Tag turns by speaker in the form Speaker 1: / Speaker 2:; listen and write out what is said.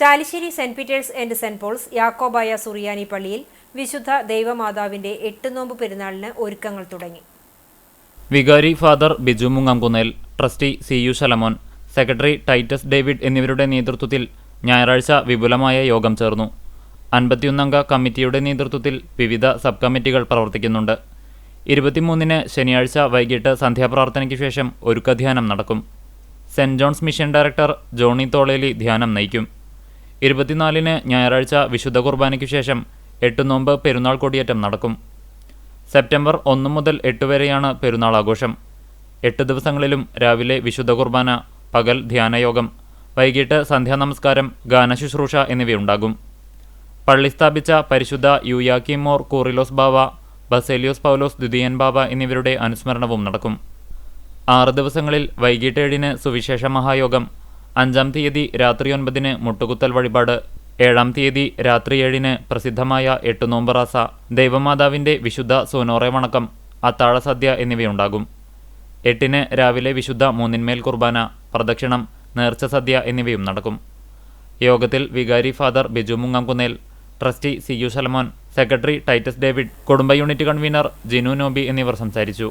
Speaker 1: Chalissery saint Peter's and saint Paul's Yakobaya Suriyani പള്ളിയിൽ വിശുദ്ധ ദൈവമാതാവിന്റെ എട്ട് നോമ്പ് പെരുന്നാളിന് ഒരുക്കങ്ങൾ തുടങ്ങി.
Speaker 2: വികാരി father Biju Mungamkunnel trustee C U Shalamon secretary Titus David എന്നിവരുടെ നേതൃത്വത്തിൽ ഞായറാഴ്ച വിപുലമായ യോഗം ചേർന്നു. അൻപത്തിയൊന്നംഗ കമ്മിറ്റിയുടെ നേതൃത്വത്തിൽ വിവിധ സബ് കമ്മിറ്റികൾ പ്രവർത്തിക്കുന്നുണ്ട്. ഇരുപത്തിമൂന്നിന് ശനിയാഴ്ച വൈകിട്ട് സന്ധ്യാപ്രാർത്ഥനയ്ക്ക് ശേഷം ഒരുക്കധ്യാനം നടക്കും. Saint John's mission director Johny Tholeli ധ്യാനം നയിക്കും. ഇരുപത്തിനാലിന് ഞായറാഴ്ച വിശുദ്ധ കുർബാനയ്ക്കു ശേഷം എട്ട് നോമ്പ് പെരുന്നാൾ കൊടിയേറ്റം നടക്കും. സെപ്റ്റംബർ ഒന്ന് മുതൽ എട്ട് വരെയാണ് പെരുന്നാൾ ആഘോഷം. എട്ട് ദിവസങ്ങളിലും രാവിലെ വിശുദ്ധ കുർബാന പകൽ ധ്യാനയോഗം വൈകിട്ട് സന്ധ്യാനമസ്കാരം ഗാനശുശ്രൂഷ എന്നിവയുണ്ടാകും. പള്ളി സ്ഥാപിച്ച പരിശുദ്ധ യുയാക്കിമോർ കൂറിലോസ് ബാവ ബസേലിയോസ് പൗലോസ് ദ്വിതീയൻ ബാബ എന്നിവരുടെ അനുസ്മരണവും നടക്കും. ആറ് ദിവസങ്ങളിൽ വൈകിട്ട് ഏഴിന് സുവിശേഷ മഹായോഗം അഞ്ചാം തീയതി രാത്രി ഒൻപതിന് മുട്ടുകുത്തൽ വഴിപാട് ഏഴാം തീയതി രാത്രി ഏഴിന് പ്രസിദ്ധമായ എട്ട് നോമ്പറാസ ദൈവമാതാവിന്റെ വിശുദ്ധ സോനോറെ വണക്കം അത്താഴ സദ്യ എന്നിവയുണ്ടാകും. എട്ടിന് രാവിലെ വിശുദ്ധ മൂന്നിന്മേൽ കുർബാന പ്രദക്ഷിണം നേർച്ച സദ്യ എന്നിവയും നടക്കും. യോഗത്തിൽ വികാരി father Biju Mungamkunnel trustee C U Salamon secretary Titus David കുടുംബ യൂണിറ്റ് കൺവീനർ ജിനു നോബി എന്നിവർ സംസാരിച്ചു.